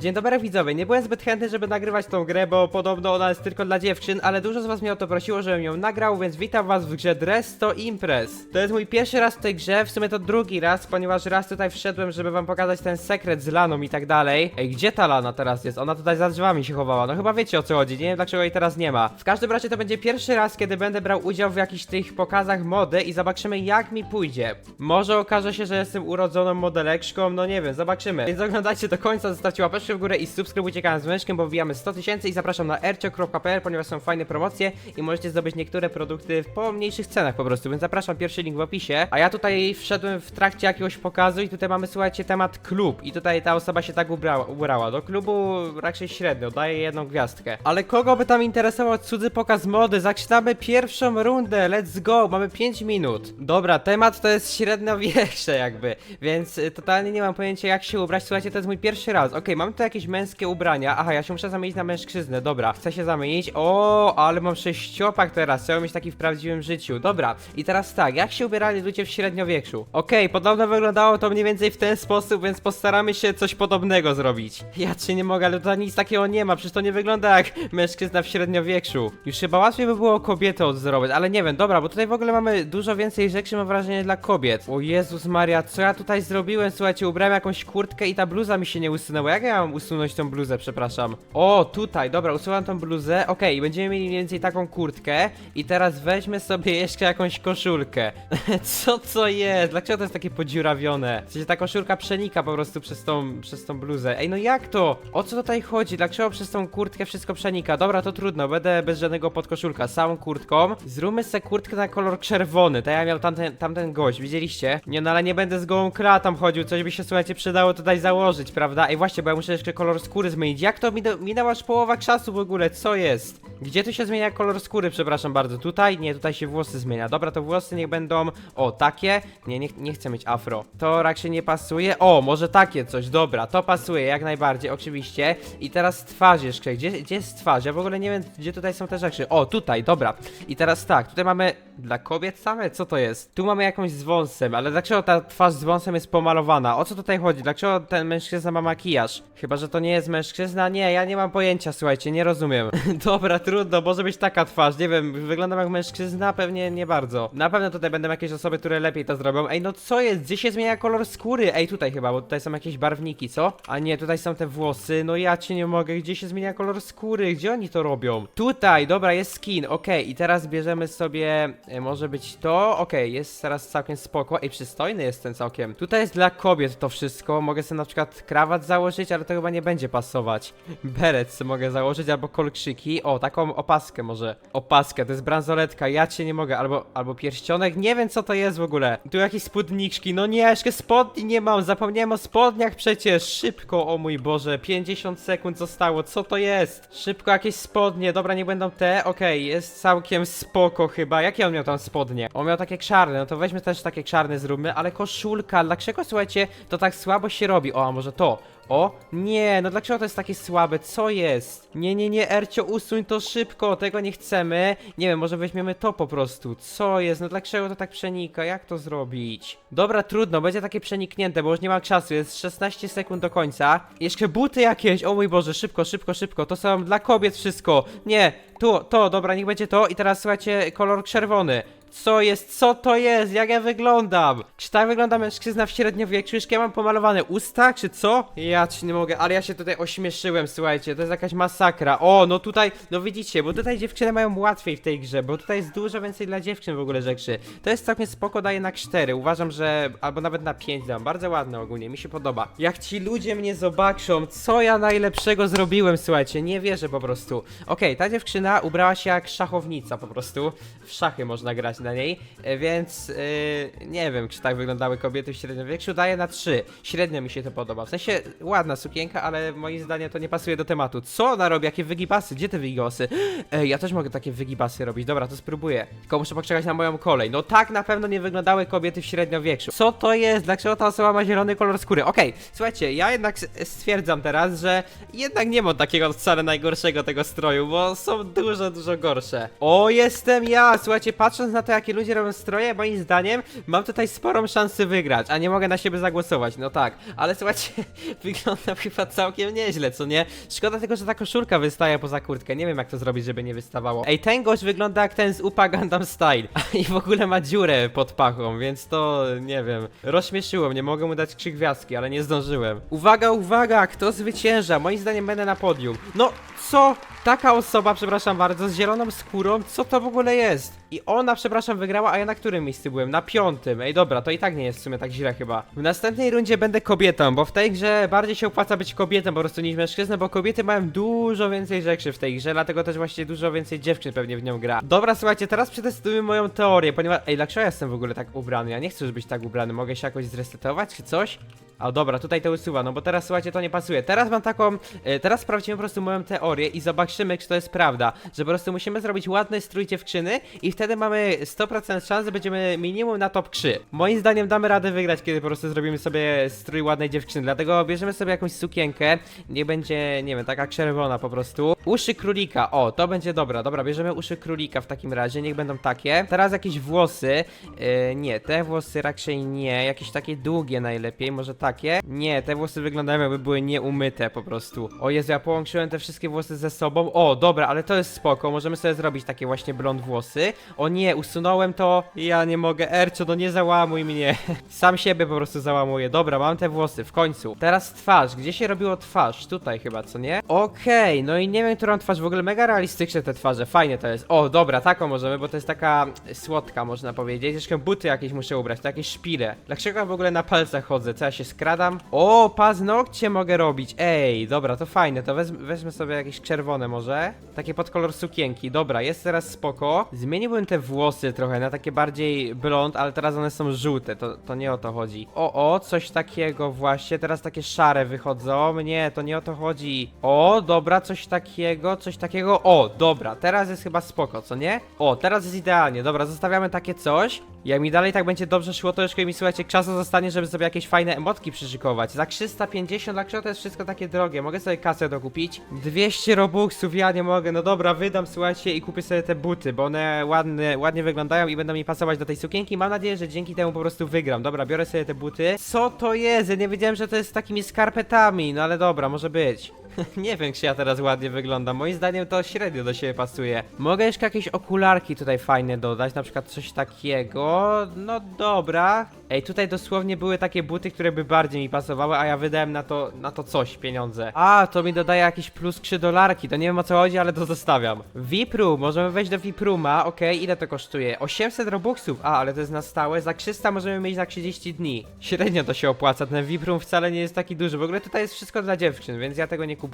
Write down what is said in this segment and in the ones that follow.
Dzień dobry widzowie, nie byłem zbyt chętny, żeby nagrywać tą grę, bo podobno ona jest tylko dla dziewczyn, ale dużo z was mnie o to prosiło, żebym ją nagrał, więc witam was w grze Dress to Impress. To jest mój pierwszy raz w tej grze, w sumie to drugi raz, ponieważ raz tutaj wszedłem, żeby wam pokazać ten sekret z Laną i tak dalej. Ej, gdzie ta Lana teraz jest? Ona tutaj za drzwiami się chowała, no chyba wiecie o co chodzi, nie wiem dlaczego jej teraz nie ma. W każdym razie to będzie pierwszy raz, kiedy będę brał udział w jakichś tych pokazach mody i zobaczymy jak mi pójdzie. Może okaże się, że jestem urodzoną modeleczką, no nie wiem, zobaczymy. Więc oglądajcie do końca, zostawcie łapeczkę w górę i subskrybujcie kanał z myszkiem, bo wbijamy 100 tysięcy i zapraszam na ercio.pl, ponieważ są fajne promocje i możecie zdobyć niektóre produkty w pomniejszych cenach po prostu, więc zapraszam, pierwszy link w opisie. A ja tutaj wszedłem w trakcie jakiegoś pokazu i tutaj mamy, słuchajcie, temat klub i tutaj ta osoba się tak ubrała. ubrała. Do klubu raczej średnio, daję jedną gwiazdkę. Ale kogo by tam interesował cudzy pokaz mody? Zaczynamy pierwszą rundę, let's go, mamy 5 minut. Dobra, temat to jest średniowieszcze jakby, więc totalnie nie mam pojęcia jak się ubrać. Słuchajcie, to jest mój pierwszy raz. Okej, mam tu jakieś męskie ubrania. Aha, ja się muszę zamienić na mężczyznę, dobra. Chcę się zamienić. O, ale mam sześciopak teraz. Chciałem mieć taki w prawdziwym życiu. Dobra, i teraz tak, jak się ubierali ludzie w średniowieczu? Okej, podobno wyglądało to mniej więcej w ten sposób, więc postaramy się coś podobnego zrobić. Ja cię nie mogę, ale tutaj nic takiego nie ma. Przecież to nie wygląda jak mężczyzna w średniowieczu. Już chyba łatwiej by było kobietę odzorować, ale nie wiem, dobra, bo tutaj w ogóle mamy dużo więcej rzeczy, mam wrażenie, dla kobiet. O Jezus Maria, co ja tutaj zrobiłem? Słuchajcie, ubrałem jakąś kurtkę i ta bluza mi się nie usunęła. Jak ja mam usunąć tą bluzę, przepraszam? O, tutaj, dobra, usuwam tą bluzę. Okej, będziemy mieli mniej więcej taką kurtkę. I teraz weźmy sobie jeszcze jakąś koszulkę. co to jest? Dlaczego to jest takie podziurawione? W sensie ta koszulka przenika po prostu przez tą, przez tą bluzę. Ej, no jak to? O co tutaj chodzi? Dlaczego przez tą kurtkę wszystko przenika? Dobra, to trudno, będę bez żadnego podkoszulka, samą kurtką. Zróbmy kurtkę na kolor czerwony, tak jak miał tamten, tamten gość, widzieliście? Nie, no ale nie będę z gołą kratą chodził, coś by się, słuchajcie, przydało tutaj założyć, prawda? Ej, właśnie, bo ja muszę jeszcze kolor skóry zmienić. Jak to minę- minęła aż połowa czasu w ogóle? Co jest? Gdzie tu się zmienia kolor skóry, przepraszam bardzo? Tutaj? Nie, tutaj się włosy zmienia. Dobra, to włosy niech będą, o, takie? Nie, nie, nie chcę mieć afro. To raczej nie pasuje. O, może takie coś, dobra, to pasuje, jak najbardziej, oczywiście. I teraz twarz jeszcze, gdzie, gdzie jest twarz? Ja w ogóle nie wiem, gdzie tutaj są te rzeczy. O, tutaj, dobra. I teraz tak, tutaj mamy dla kobiet same? Co to jest? Tu mamy jakąś z wąsem, ale dlaczego ta twarz z wąsem jest pomalowana? O co tutaj chodzi? Dlaczego ten mężczyzna ma makijaż? Chyba, że to nie jest mężczyzna? Nie, ja nie mam pojęcia, słuchajcie, nie rozumiem. Dobra, trudno, może być taka twarz, nie wiem, wyglądam jak mężczyzna? Pewnie nie bardzo. Na pewno tutaj będą jakieś osoby, które lepiej to zrobią. Ej, no co jest? Gdzie się zmienia kolor skóry? Ej, tutaj chyba, bo tutaj są jakieś barwniki, co? A nie, tutaj są te włosy, no ja cię nie mogę, gdzie się zmienia kolor skóry? Gdzie oni to robią? Tutaj, dobra, jest skin, okej, i teraz bierzemy sobie, e, może być to, okej, jest teraz całkiem spoko, ej, przystojny jest ten całkiem. Tutaj jest dla kobiet to wszystko, mogę sobie na przykład krawat założyć, ale to chyba nie będzie pasować. Beret mogę założyć, albo kolczyki, o, taką opaskę może. Opaskę, to jest bransoletka, ja cię nie mogę, albo, albo pierścionek, nie wiem co to jest w ogóle. Tu jakieś spódniczki, no nie, jeszcze spodni nie mam, zapomniałem o spodniach przecież, szybko, o mój Boże, 50 sekund zostało, co to jest? Szybko jakieś spodnie, dobra, nie będą te, okej, jest całkiem spoko chyba, jakie on miał tam spodnie? On miał takie czarne, no to weźmy też takie czarne zróbmy, ale koszulka, dlaczego słuchajcie, to tak słabo się robi, o, a może to? O, nie, no dlaczego to jest takie słabe? Co jest? Nie, nie, nie, Ercio, usuń to szybko, tego nie chcemy. Nie wiem, może weźmiemy to po prostu. Co jest? No dlaczego to tak przenika? Jak to zrobić? Dobra, trudno, będzie takie przeniknięte, bo już nie ma czasu, jest 16 sekund do końca. Jeszcze buty jakieś, o mój Boże, szybko, szybko, szybko, to są dla kobiet wszystko. Nie, tu, to, dobra, niech będzie to i teraz słuchajcie, kolor czerwony. Co jest? Co to jest? Jak ja wyglądam? Czy tak wygląda mężczyzna w średniowieczu? Czy ja mam pomalowane usta, czy co? Ja ci nie mogę, ale ja się tutaj ośmieszyłem, słuchajcie, to jest jakaś masakra. O, no tutaj, no widzicie, bo tutaj dziewczyny mają łatwiej w tej grze, bo tutaj jest dużo więcej dla dziewczyn w ogóle rzeczy. To jest całkiem spoko, daje na 4. Uważam, że, albo nawet na 5 dam. Bardzo ładne ogólnie, mi się podoba. Jak ci ludzie mnie zobaczą, co ja najlepszego zrobiłem, słuchajcie, nie wierzę po prostu. Okej, ta dziewczyna ubrała się jak szachownica po prostu. W szachy można grać na niej, e, więc e, nie wiem, czy tak wyglądały kobiety w średniowieczu. Daję na 3. Średnio mi się to podoba. W sensie ładna sukienka, ale moim zdaniem to nie pasuje do tematu. Co ona robi? Jakie wygibasy? Gdzie te wygibasy? Ej, ja też mogę takie wygibasy robić. Dobra, to spróbuję. Tylko muszę poczekać na moją kolej. No tak na pewno nie wyglądały kobiety w średniowieczu. Co to jest? Dlaczego ta osoba ma zielony kolor skóry? Okej, słuchajcie, ja jednak stwierdzam teraz, że jednak nie mam takiego wcale najgorszego tego stroju, bo są dużo, dużo gorsze. O, jestem ja! Słuchajcie, patrząc na to, jakie ludzie robią stroje, moim zdaniem mam tutaj sporą szansę wygrać, a nie mogę na siebie zagłosować, no tak. Ale słuchajcie, wygląda chyba całkiem nieźle, co nie? Szkoda tylko, że ta koszulka wystaje poza kurtkę, nie wiem jak to zrobić, żeby nie wystawało. Ej, ten gość wygląda jak ten z Upa Gundam Style i w ogóle ma dziurę pod pachą, więc to, nie wiem, rozśmieszyło mnie, mogę mu dać trzy gwiazdki, ale nie zdążyłem. Uwaga, uwaga, kto zwycięża? Moim zdaniem będę na podium. No, co? Taka osoba, przepraszam bardzo, z zieloną skórą, co to w ogóle jest? I ona, przepraszam, wygrała, a ja na którym miejscu byłem? Na piątym. Ej, dobra, to i tak nie jest w sumie tak źle chyba. W następnej rundzie będę kobietą, bo w tej grze bardziej się opłaca być kobietą po prostu niż mężczyzną, bo kobiety mają dużo więcej rzeczy w tej grze, dlatego też właśnie dużo więcej dziewczyn pewnie w nią gra. Dobra, słuchajcie, teraz przetestujmy moją teorię, ponieważ... Ej, dlaczego ja jestem w ogóle tak ubrany? Ja nie chcę już być tak ubrany, mogę się jakoś zresetować czy coś? A dobra, tutaj to usuwa, no bo teraz słuchajcie, to nie pasuje. Teraz mam taką. E, teraz sprawdzimy po prostu moją teorię i zobaczymy, czy to jest prawda. Że po prostu musimy zrobić ładny strój dziewczyny i wtedy mamy 100% szans, że będziemy minimum na top 3. Moim zdaniem damy radę wygrać, kiedy po prostu zrobimy sobie strój ładnej dziewczyny. Dlatego bierzemy sobie jakąś sukienkę. Nie będzie, nie wiem, taka czerwona po prostu. Uszy królika, o, to będzie dobra. Dobra, bierzemy uszy królika w takim razie, niech będą takie. Teraz jakieś włosy. E, nie, te włosy raczej nie. Jakieś takie długie najlepiej, może takie. Nie, te włosy wyglądają jakby były nieumyte po prostu. O Jezu, ja połączyłem te wszystkie włosy ze sobą. O, dobra, ale to jest spoko. Możemy sobie zrobić takie właśnie blond włosy. O nie, usunąłem to. Ja nie mogę. Ercio, no nie załamuj mnie. Sam siebie po prostu załamuję. Dobra, mam te włosy, w końcu. Teraz twarz. Gdzie się robiło twarz? Tutaj chyba, co nie? Okej, no i nie wiem, którą twarz. W ogóle mega realistyczne te twarze. Fajnie to jest. O, dobra, taką możemy, bo to jest taka słodka, można powiedzieć. Jeszcze buty jakieś muszę ubrać, to jakieś szpile. Dlaczego ja w ogóle na palcach chodzę? Co ja się skradam? O, paznokcie mogę robić. Ej, dobra, to fajne. To wezm weźmy sobie jakieś czerwone może. Takie pod kolor sukienki. Dobra, jest teraz spoko. Zmieniłbym te włosy trochę na takie bardziej blond, ale teraz one są żółte. To, to nie o to chodzi. O, o, coś takiego właśnie. Teraz takie szare wychodzą. Nie, to nie o to chodzi. O, dobra, coś takiego, coś takiego. O, dobra, teraz jest chyba spoko, co nie? O, teraz jest idealnie. Dobra, zostawiamy takie coś. Jak mi dalej tak będzie dobrze szło, to jeszcze mi słuchajcie, czasu zostanie, żeby sobie jakieś fajne emotki przyszykować. Za 350, dlaczego to jest wszystko takie drogie? Mogę sobie kasę dokupić? 200 robuxów, ja nie mogę. No dobra, wydam, słuchajcie, i kupię sobie te buty, bo one ładne, ładnie wyglądają i będą mi pasować do tej sukienki. Mam nadzieję, że dzięki temu po prostu wygram. Dobra, biorę sobie te buty. Co to jest? Ja nie wiedziałem, że to jest z takimi skarpetami, no ale dobra, może być. nie wiem, czy ja teraz ładnie wyglądam. Moim zdaniem to średnio do siebie pasuje. Mogę jeszcze jakieś okularki tutaj fajne dodać, na przykład coś takiego. No dobra. Ej, tutaj dosłownie były takie buty, które by bardziej mi pasowały, a ja wydałem na to, na to coś pieniądze. A, to mi dodaje jakieś plus 3 dolarki. To nie wiem o co chodzi, ale to zostawiam. VIP możemy wejść do VIP Rooma. Okej, ile to kosztuje? 800 robuxów. A, ale to jest na stałe. Za 300 możemy mieć na 30 dni. Średnio to się opłaca. Ten VIP Room wcale nie jest taki duży. W ogóle tutaj jest wszystko dla dziewczyn, więc ja tego nie kupuję.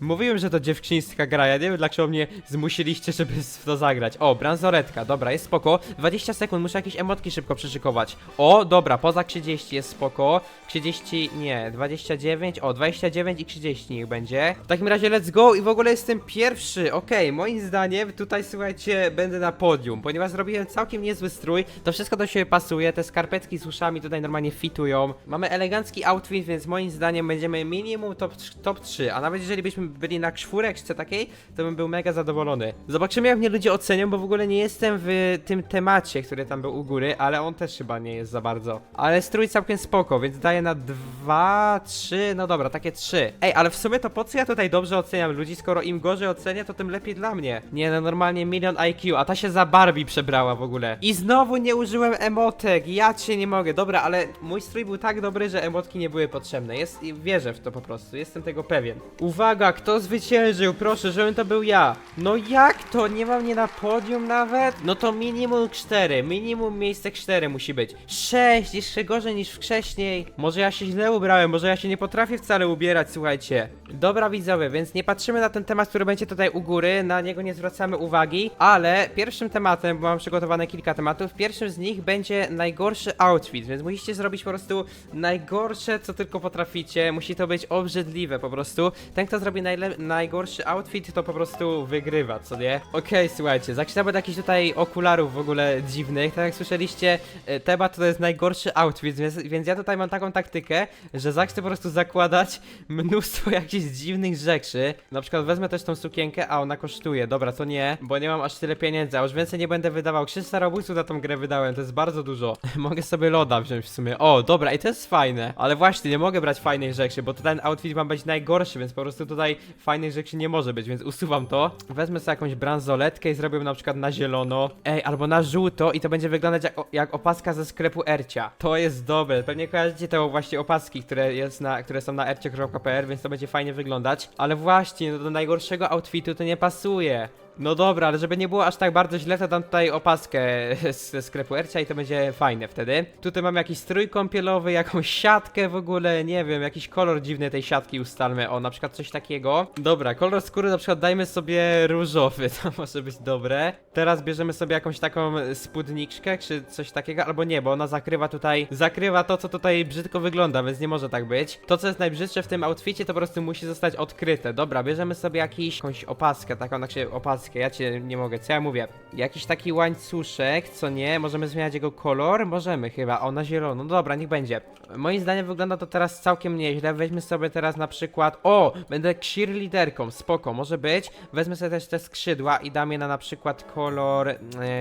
Mówiłem, że to dziewczyńska gra. Ja nie wiem, dlaczego mnie zmusiliście, żeby w to zagrać. O, bransoletka. Dobra, jest spoko. 20 sekund, muszę jakieś emotki szybko przyszykować. O, dobra, poza 30 jest spoko. 30, nie, 29, o, 29 i 30 niech będzie. W takim razie let's go i w ogóle jestem pierwszy. Okej, moim zdaniem tutaj, słuchajcie, będę na podium, ponieważ zrobiłem całkiem niezły strój. To wszystko do siebie pasuje, te skarpetki z uszami tutaj normalnie fitują. Mamy elegancki outfit, więc moim zdaniem będziemy minimum top, top 3, a nawet jeżeli byśmy byli na czwóreczce takiej, to bym był mega zadowolony. Zobaczymy jak mnie ludzie ocenią, bo w ogóle nie jestem w tym temacie, który tam był u góry, ale on też chyba nie jest za bardzo. Ale strój całkiem spoko, więc daję na 2, 3, no dobra, takie 3. Ej, ale w sumie to po co ja tutaj dobrze oceniam ludzi, skoro im gorzej ocenię, to tym lepiej dla mnie. Nie, no normalnie milion IQ, a ta się za Barbie przebrała w ogóle. I znowu nie użyłem emotek, ja cię nie mogę. Dobra, ale mój strój był tak dobry, że emotki nie były potrzebne. Jest, wierzę w to po prostu, jestem tego pewien. Uwaga, kto zwyciężył? Proszę, żebym to był ja. No jak to? Nie mam mnie na podium nawet? No to minimum 4, minimum miejsce 4 musi być. 6, jeszcze gorzej niż wcześniej. Może ja się źle ubrałem, może ja się nie potrafię wcale ubierać, słuchajcie. Dobra widzowie, więc nie patrzymy na ten temat, który będzie tutaj u góry, na niego nie zwracamy uwagi, ale pierwszym tematem, bo mam przygotowane kilka tematów, pierwszym z nich będzie najgorszy outfit, więc musicie zrobić po prostu najgorsze, co tylko potraficie. Musi to być obrzydliwe po prostu. Ten, kto zrobi najgorszy outfit, to po prostu wygrywa, co nie? Okej, słuchajcie, zaczynamy od jakichś tutaj okularów w ogóle dziwnych. Tak jak słyszeliście, e, temat to jest najgorszy outfit, więc, więc ja tutaj mam taką taktykę, że zacznę po prostu zakładać mnóstwo jakichś dziwnych rzeczy. Na przykład wezmę też tą sukienkę, a ona kosztuje. Dobra, to nie, bo nie mam aż tyle pieniędzy, a już więcej nie będę wydawał. 300 robusów na tą grę wydałem, to jest bardzo dużo. mogę sobie loda wziąć w sumie. O, dobra, i to jest fajne. Ale właśnie, nie mogę brać fajnych rzeczy, bo to ten outfit ma być najgorszy, więc po prostu tutaj fajnych rzeczy nie może być, więc usuwam to. Wezmę sobie jakąś bransoletkę i zrobię na przykład na zielono. Ej, albo na żółto i to będzie wyglądać jak, jak opaska ze sklepu Ercia. To jest dobre. Pewnie kojarzycie te właśnie opaski, które, jest na, które są na ercie.pl, więc to będzie fajnie wyglądać. Ale właśnie, no do najgorszego outfitu to nie pasuje. No dobra, ale żeby nie było aż tak bardzo źle, to dam tutaj opaskę ze sklepu Ercia i to będzie fajne wtedy. Tutaj mam jakiś strój kąpielowy, jakąś siatkę w ogóle, nie wiem, jakiś kolor dziwny tej siatki ustalmy, o, na przykład coś takiego. Dobra, kolor skóry na przykład dajmy sobie różowy, to może być dobre. Teraz bierzemy sobie jakąś taką spódniczkę, czy coś takiego, albo nie, bo ona zakrywa tutaj, zakrywa to, co tutaj brzydko wygląda, więc nie może tak być. To, co jest najbrzydsze w tym outficie, to po prostu musi zostać odkryte. Dobra, bierzemy sobie jakiś, jakąś opaskę, taką, znaczy opaskę, ja cię nie mogę, co ja mówię? Jakiś taki łańcuszek, co nie? Możemy zmieniać jego kolor? Możemy chyba, o, na zielono, no dobra, niech będzie. Moim zdaniem wygląda to teraz całkiem nieźle, weźmy sobie teraz na przykład, o, będę cheerleaderką, spoko, może być. Wezmę sobie też te skrzydła i dam je na na przykład kolor e,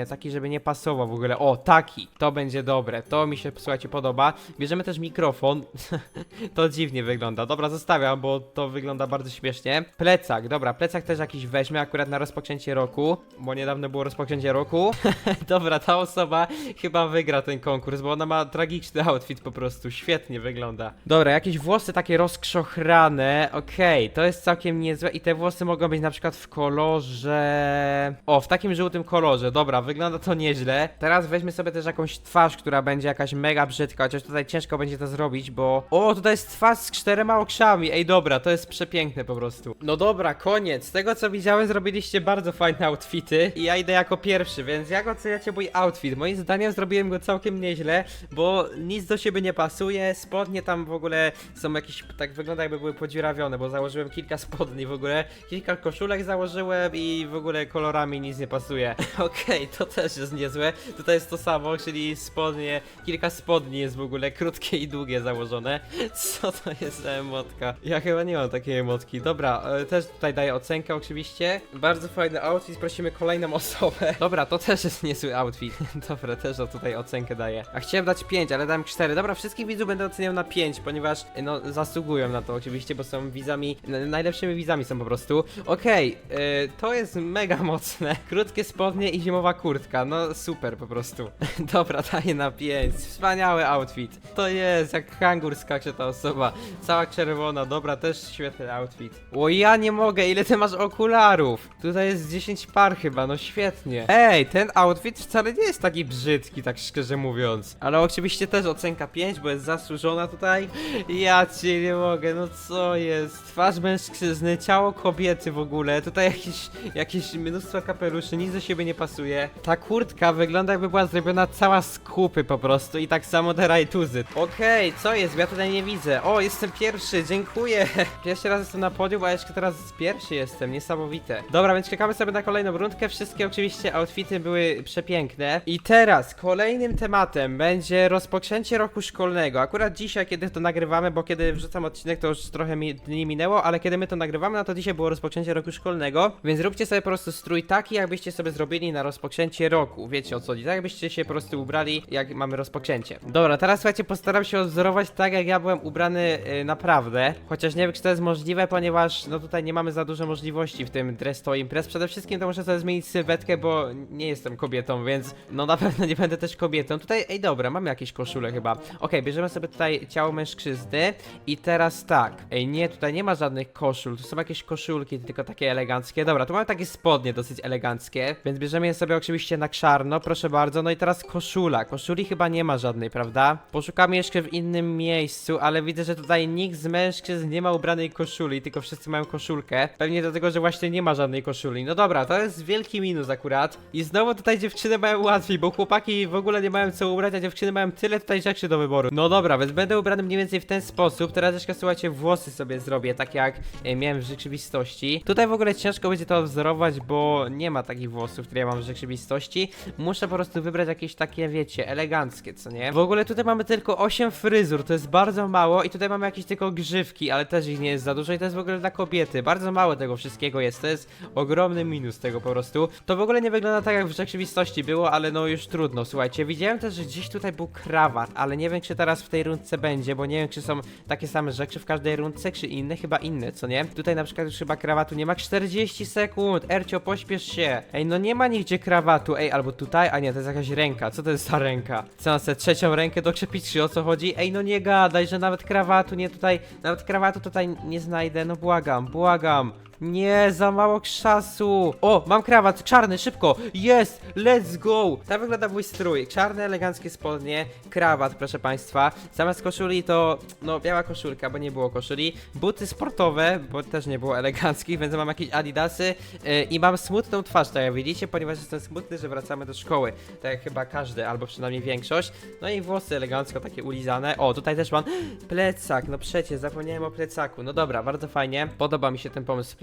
taki, żeby nie pasował w ogóle, o, taki, to będzie dobre, to mi się, słuchajcie, podoba. Bierzemy też mikrofon, to dziwnie wygląda, dobra, zostawiam, bo to wygląda bardzo śmiesznie. Plecak, dobra, plecak też jakiś weźmie akurat na rozpoczęcie roku, bo niedawno było rozpoczęcie roku. dobra, ta osoba chyba wygra ten konkurs, bo ona ma tragiczny outfit po prostu, świetnie wygląda. Dobra, jakieś włosy takie rozkrzochrane, okej, to jest całkiem niezłe i te włosy mogą być na przykład w kolorze... O, w takim żółtym kolorze, dobra, wygląda to nieźle. Teraz weźmy sobie też jakąś twarz, która będzie jakaś mega brzydka, chociaż tutaj ciężko będzie to zrobić, bo... O, tutaj jest twarz z czterema okrzami, ej dobra, to jest przepiękne po prostu. No dobra, koniec, z tego co widziałem zrobiliście bardzo fajne outfity i ja idę jako pierwszy, więc jak oceniacie mój outfit? Moim zdaniem zrobiłem go całkiem nieźle, bo nic do siebie nie pasuje, spodnie tam w ogóle są jakieś, tak wygląda jakby były podziurawione, bo założyłem kilka spodni w ogóle, kilka koszulek założyłem i w ogóle kolorami nic nie pasuje. Okej, to też jest niezłe, tutaj jest to samo, czyli spodnie, kilka spodni jest w ogóle krótkie i długie założone. Co to jest za emotka? Ja chyba nie mam takiej emotki. Dobra, e, też tutaj daję ocenkę oczywiście. Bardzo fajny outfit, prosimy kolejną osobę. Dobra, to też jest niezły outfit. Dobra, też o tutaj ocenkę daję. A chciałem dać 5, ale dałem 4. Dobra, wszystkich widzów będę oceniał na 5, ponieważ no zasługują na to oczywiście, bo są widzami, najlepszymi widzami są po prostu. Okej, e, to jest mega mocne. Krótkie spodnie i zimowa kurtka, no super po prostu. Dobra, daję na 5. Wspaniały outfit. To jest, jak kangur skacze ta osoba. Cała czerwona, dobra, też świetny outfit. O, ja nie mogę, ile ty masz okularów? Tutaj jest 10 par chyba, no świetnie. Ej, ten outfit wcale nie jest taki brzydki, tak szczerze mówiąc. Ale oczywiście też ocenka 5, bo jest zasłużona tutaj. Ja cię nie mogę, no co jest? Twarz mężczyzny, ciało kobiety w ogóle. Tutaj jakieś, jakieś mnóstwo kapeluszy, nic do siebie nie pasuje. Ta kurtka wygląda jakby była zrobiona cała z kupy po prostu i tak samo te rajtuzy. Okej, co jest? Ja tutaj nie widzę. O, jestem pierwszy, dziękuję. Pierwszy raz jestem na podium, a jeszcze teraz pierwszy jestem, niesamowite. Dobra, więc czekamy sobie na kolejną rundkę. Wszystkie oczywiście outfity były przepiękne. I teraz kolejnym tematem będzie rozpoczęcie roku szkolnego. Akurat dzisiaj, kiedy to nagrywamy, bo kiedy wrzucam odcinek, to już trochę mi dni minęło, ale kiedy my to nagrywamy, no to dzisiaj było rozpoczęcie roku szkolnego, więc róbcie sobie po prostu strój taki, jakbyście sobie zrobili na rozpoczęcie roku. Wiecie o co chodzi, tak jakbyście się po prostu ubrali, jak mamy rozpoczęcie. Dobra, teraz słuchajcie, postaram się odzorować tak, jak ja byłem ubrany y, naprawdę, chociaż nie wiem, czy to jest możliwe, ponieważ no tutaj nie mamy za dużo możliwości w tym dress to imprez. Przede wszystkim to muszę sobie zmienić sylwetkę, bo nie jestem kobietą, więc no na pewno nie będę też kobietą. Tutaj, ej dobra, mamy jakieś koszule chyba. Okej, bierzemy sobie tutaj ciało mężczyzny i teraz tak. Ej, nie, tutaj nie ma żadnych koszul, tu są jakieś koszulki, tylko takie eleganckie. Dobra, tu mamy takie spodnie dosyć eleganckie, więc bierzemy je sobie oczywiście na czarno, proszę bardzo. No i teraz koszula. Koszuli chyba nie ma żadnej, prawda? Poszukamy jeszcze w innym miejscu, ale widzę, że tutaj nikt z mężczyzn nie ma ubranej koszuli, tylko wszyscy mają koszulkę. Pewnie dlatego, że właśnie nie ma żadnej koszuli. No dobra, to jest wielki minus akurat. I znowu tutaj dziewczyny mają łatwiej, bo chłopaki w ogóle nie mają co ubrać, a dziewczyny mają tyle tutaj rzeczy do wyboru. No dobra, więc będę ubrany mniej więcej w ten sposób. Teraz jeszcze słuchajcie, włosy sobie zrobię, tak jak e, miałem w rzeczywistości. Tutaj w ogóle ciężko będzie to wzorować, bo nie ma takich włosów, które ja mam w rzeczywistości. Muszę po prostu wybrać jakieś takie, wiecie, eleganckie, co nie? W ogóle tutaj mamy tylko 8 fryzur, to jest bardzo mało i tutaj mamy jakieś tylko grzywki, ale też ich nie jest za dużo i to jest w ogóle dla kobiety. Bardzo mało tego wszystkiego jest, to jest ogromny minus tego po prostu. To w ogóle nie wygląda tak jak w rzeczywistości było, ale no już trudno, słuchajcie. Widziałem też, że gdzieś tutaj był krawat, ale nie wiem czy teraz w tej rundce będzie, bo nie wiem czy są takie same rzeczy w każdej rundce, czy inne, chyba inne, co nie? Tutaj na przykład już chyba krawatu nie ma 40 sekund, Ercio pośpiesz się. Ej, no nie ma nigdzie krawatu, ej, albo tutaj, a nie, to jest jakaś ręka, co to jest za ręka? Co na sobie trzecią rękę dokrzepit, czy o co chodzi? Ej, no nie gadaj, że nawet krawatu nie tutaj, nawet krawatu tutaj nie znajdę, no błagam, błagam. Nie, za mało czasu. O, mam krawat, czarny, szybko. Jest, let's go. Tak wygląda mój strój. Czarne, eleganckie spodnie, krawat, proszę państwa. Zamiast koszuli to, no, biała koszulka, bo nie było koszuli. Buty sportowe, bo też nie było eleganckich, więc mam jakieś adidasy. Yy, I mam smutną twarz, tak jak widzicie, ponieważ jestem smutny, że wracamy do szkoły. Tak jak chyba każdy, albo przynajmniej większość. No i włosy elegancko, takie ulizane. O, tutaj też mam plecak, no przecież, zapomniałem o plecaku. No dobra, bardzo fajnie. Podoba mi się ten pomysł z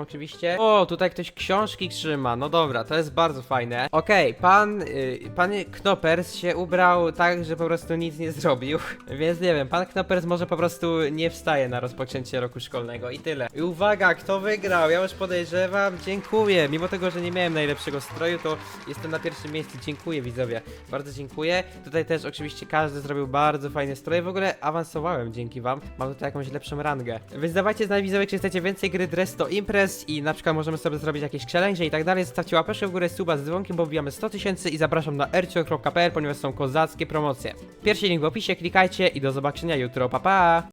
oczywiście. O, tutaj ktoś książki trzyma. No dobra, to jest bardzo fajne. Okej, pan, y, pan Knopers się ubrał tak, że po prostu nic nie zrobił. Więc nie wiem, pan Knopers może po prostu nie wstaje na rozpoczęcie roku szkolnego i tyle. I uwaga, kto wygrał? Ja już podejrzewam. Dziękuję. Mimo tego, że nie miałem najlepszego stroju, to jestem na pierwszym miejscu. Dziękuję widzowie. Bardzo dziękuję. Tutaj też oczywiście każdy zrobił bardzo fajne stroje. W ogóle awansowałem dzięki wam. Mam tutaj jakąś lepszą rangę. Więc dawajcie znać widzowie, czy chcecie więcej gry Dress to Impress i na przykład możemy sobie zrobić jakieś challenge i tak dalej. Zostawcie łapeczkę w górę, suba z dzwonkiem, bo wbijamy 100 tysięcy i zapraszam na ercio.pl, ponieważ są kozackie promocje. Pierwszy link w opisie, klikajcie i do zobaczenia jutro. Pa pa!